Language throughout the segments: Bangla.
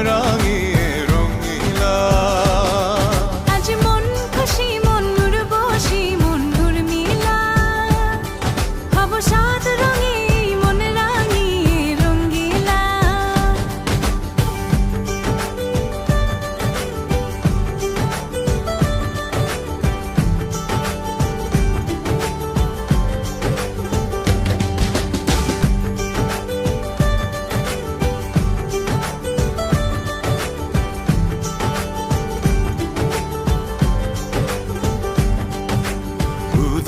মন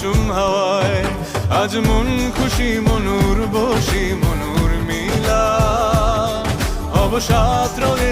চুম হাওয়ায়। আজ মন খুশি মনুর বসি মনুর মিলা। অবসাদ রঙে